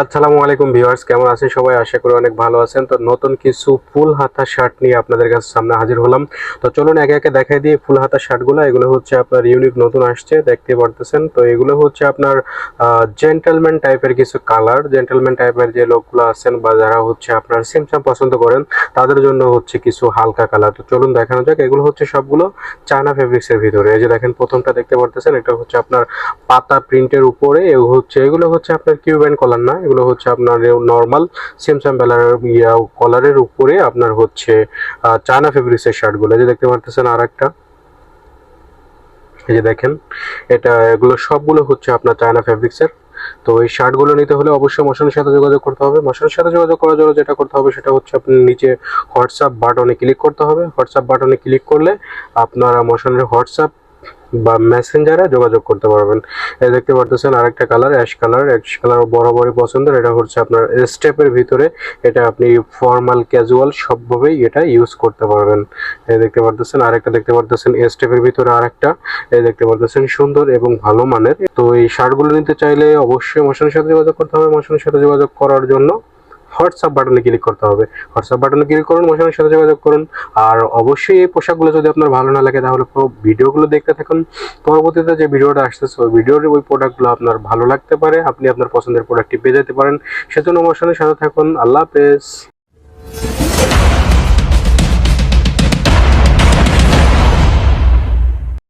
আসসালামু আলাইকুম ভিউয়ার্স, কেমন আছেন সবাই? আশা করি অনেক ভালো আছেন। তো নতুন কিছু ফুল হাতা শার্ট নিয়ে আপনাদের কাছে সামনে হাজির হলাম। তো চলুন একে একে দেখাই দিয়ে ফুল হাতা শার্টগুলো। এগুলো হচ্ছে আপনার ইউনিক নতুন আসছে, দেখতে পারতেছেন। তো এগুলো হচ্ছে আপনার জেন্টেলম্যান টাইপের কিছু কালার জেন্টেলম্যান টাইপের যে লোকগুলো আছেন বা যারা হচ্ছে আপনার সিমসাম পছন্দ করেন, তাদের জন্য হচ্ছে কিছু হালকা কালার তো চলুন দেখানো যাক। এগুলো হচ্ছে সবগুলো চায়না ফেব্রিক্সের ভিতরে। এই যে দেখেন, প্রথমটা দেখতে পারতেছেন, এটা হচ্ছে আপনার পাতা প্রিন্টের উপরে। এ হচ্ছে, এগুলো হচ্ছে আপনার কিউবেন কলার না এগুলো হচ্ছে আপনার নর্মাল সিমসাম বেলার ইয়া কলারের উপরে আপনার হচ্ছে চায়না ফেব্রিক্সের শার্টগুলো যে দেখতে পারতেছেন আর একটা এই যে দেখেন, এটা এগুলো সবগুলো হচ্ছে আপনার চায়না ফেব্রিক্সের তো এই শার্টগুলো নিতে হলে অবশ্যই মশনের সাথে যোগাযোগ করতে হবে। মশনের সাথে যোগাযোগ করার জন্য যেটা করতে হবে সেটা হচ্ছে আপনি নিচে হোয়াটসঅ্যাপ বাটনে ক্লিক করতে হবে। হোয়াটসঅ্যাপ বাটনে ক্লিক করলে আপনারা মশনের হোয়াটসঅ্যাপ বা মেসেঞ্জারে যোগাযোগ করতে পারবেন। এই দেখতে পারতেছেন আরেকটা colour ash colour ash colour বরাবরই পছন্দের। এটা হচ্ছে আপনার স্টেপের ভিতরে। এটা আপনি ফর্মাল ক্যাজুয়াল সবভাবেই এটা ইউজ করতে পারবেন। এই দেখতে পারতেছেন আরেকটা, দেখতে পারতেছেন স্টেপের ভিতরে আরেকটা। এই দেখতে পারতেছেন সুন্দর এবং ভালো মানের। তো এই শার্টগুলো নিতে চাইলে অবশ্যই মশনের সাথে যোগাযোগ করতে হবে। মশনের সাথে যোগাযোগ করার জন্য হোয়াটসঅ্যাপ বাটনে ক্লিক করতে হবে। হোয়াটসঅ্যাপ বাটনে ক্লিক করুন মশানের সাথে যোগাযোগ করুন। আর অবশ্যই এই পোশাকগুলো যদি আপনার ভালো না লাগে, তাহলে পুরো ভিডিওগুলো দেখতে থাকুন। পরবর্তীতে যে ভিডিওটা আসতেছে, ওই ভিডিওর ওই প্রোডাক্টগুলো আপনার ভালো লাগতে পারে, আপনি আপনার পছন্দের প্রোডাক্টটি পেয়ে যেতে পারেন। সেজন্য মশানের সাথে থাকুন। আল্লাহ হাফেজ।